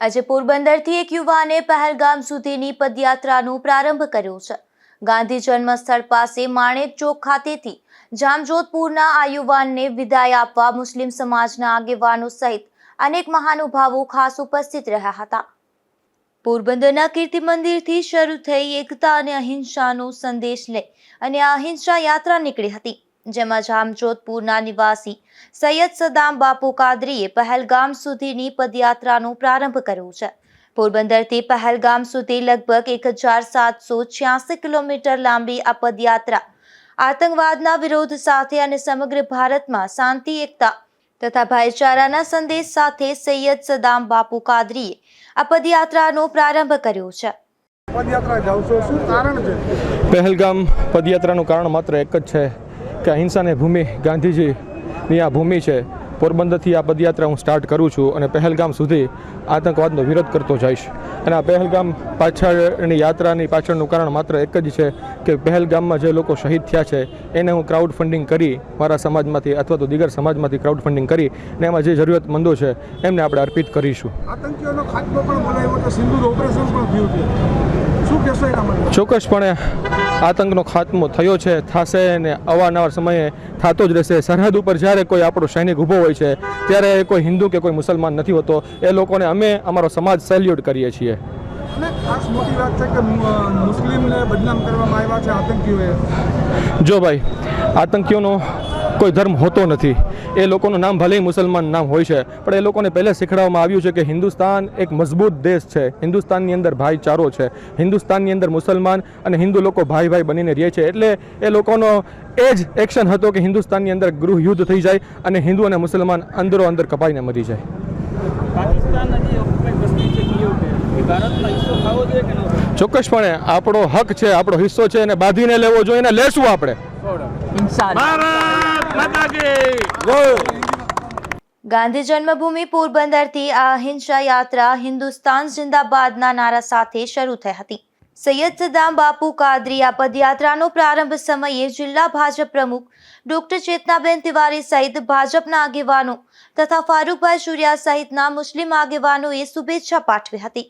આજે પોરબંદરથી એક યુવાને પહેલગામ સુધીની પદયાત્રાનો પ્રારંભ કર્યો છે. ગાંધી જન્મસ્થળ પાસે માણેક ચોક ખાતેથી જામજોધપુરના આ યુવાનને વિદાય આપવા મુસ્લિમ સમાજના આગેવાનો સહિત અનેક મહાનુભાવો ખાસ ઉપસ્થિત રહ્યા હતા. પોરબંદરના કીર્તિ મંદિરથી શરૂ થઈ એકતા અને અહિંસાનો સંદેશ લઈ અને આ અહિંસા યાત્રા નીકળી હતી. જેમાં જામજોધપુરના નિવાસી સૈયદ સદામ બાપુ કાદરીએ પહેલગામ સુધીની પદયાત્રાનો પ્રારંભ કર્યો છે. પોરબંદરથી પહેલગામ સુધી લગભગ એક હજાર સાતસો છ્યાસી કિલોમીટર લાંબી આ પદયાત્રા આતંકવાદના વિરોધ સાથે અને સમગ્ર ભારતમાં શાંતિ એકતા તથા ભાઈચારાના સંદેશ સાથે સૈયદ સદામ બાપુ કાદરીએ આ પદયાત્રાનો પ્રારંભ કર્યો છે. પદયાત્રા જાઉં છું શું કારણ છે? પહેલગામ પદયાત્રાનું કારણ માત્ર એક જ છે. કે અહિંસાની ભૂમિ ગાંધીજીની આ ભૂમિ છે પોરબંદરથી આ પદયાત્રા હું સ્ટાર્ટ કરું છું અને પહેલગામ સુધી આતંકવાદનો વિરોધ કરતો જઈશ. અને આ પહેલગામ પાછળની યાત્રાની પાછળનું કારણ માત્ર એક જ છે કે પહેલગામમાં જે લોકો શહીદ થયા છે એને હું ક્રાઉડ ફંડિંગ કરી મારા સમાજમાંથી અથવા તો દીગર સમાજમાંથી ક્રાઉડ ફંડિંગ કરી અને એમાં જે જરૂરિયાતમંદો છે એમને આપણે અર્પિત કરીશું. આતંકીઓનો ખાત્મો પણ બોલાવ્યો તો સિંદૂર ઓપરેશન પણ થયું છે. શું કહેશો ચોક્કસપણે આતંકનો ખાત્મો થયો છે થશે અને અવારનવાર સમયે થતો જ રહેશે. સરહદ ઉપર જ્યારે કોઈ આપણો સૈનિક ઊભો હોય છે ત્યારે કોઈ હિન્દુ કે કોઈ મુસલમાન નથી હોતો. એ લોકોને અમે અમારો સમાજ સેલ્યુટ કરીએ છીએ. જો ભાઈ આતંકીઓનો કોઈ ધર્મ હોતો નથી. એ લોકોનું નામ ભલે મુસલમાન નામ હોય છે પણ એ લોકોને પહેલાં શીખવાડવામાં આવ્યું છે કે હિન્દુસ્તાન એક મજબૂત દેશ છે. હિન્દુસ્તાનની અંદર ભાઈચારો છે. હિન્દુસ્તાનની અંદર મુસલમાન અને હિન્દુ લોકો ભાઈ ભાઈ બનીને રહે છે. એટલે એ લોકોનો એ જ એક્શન હતો કે હિન્દુસ્તાનની અંદર ગૃહ યુદ્ધ થઈ જાય અને હિન્દુ અને મુસલમાન અંદરો અંદર કપાઈને મરી જાય. ન ચોક્કસપણે આપણો હક છે આપણો હિસ્સો છે એને બાંધીને લેવો જોઈએ અને લેશું આપણે. ભારત! ગાંધી જન્મભૂમિ પોરબંદરથી આ અહિંસા યાત્રા હિન્દુસ્તાન જિંદાબાદના નારા સાથે શરૂ થઈ હતી. સૈયદ સદામ બાપુ કાદરી આ પદયાત્રાનો પ્રારંભ સમયે જિલ્લા ભાજપ પ્રમુખ ડોક્ટર ચેતનાબેન તિવારી સહિત ભાજપના આગેવાનો તથા ફારૂકભાઈ સૂર્યા સહિતના મુસ્લિમ આગેવાનોએ શુભેચ્છા પાઠવી હતી.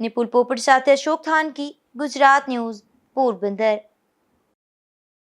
નિપુલ પોપટ સાથે અશોક થાનકી, ગુજરાત ન્યૂઝ, પોરબંદર.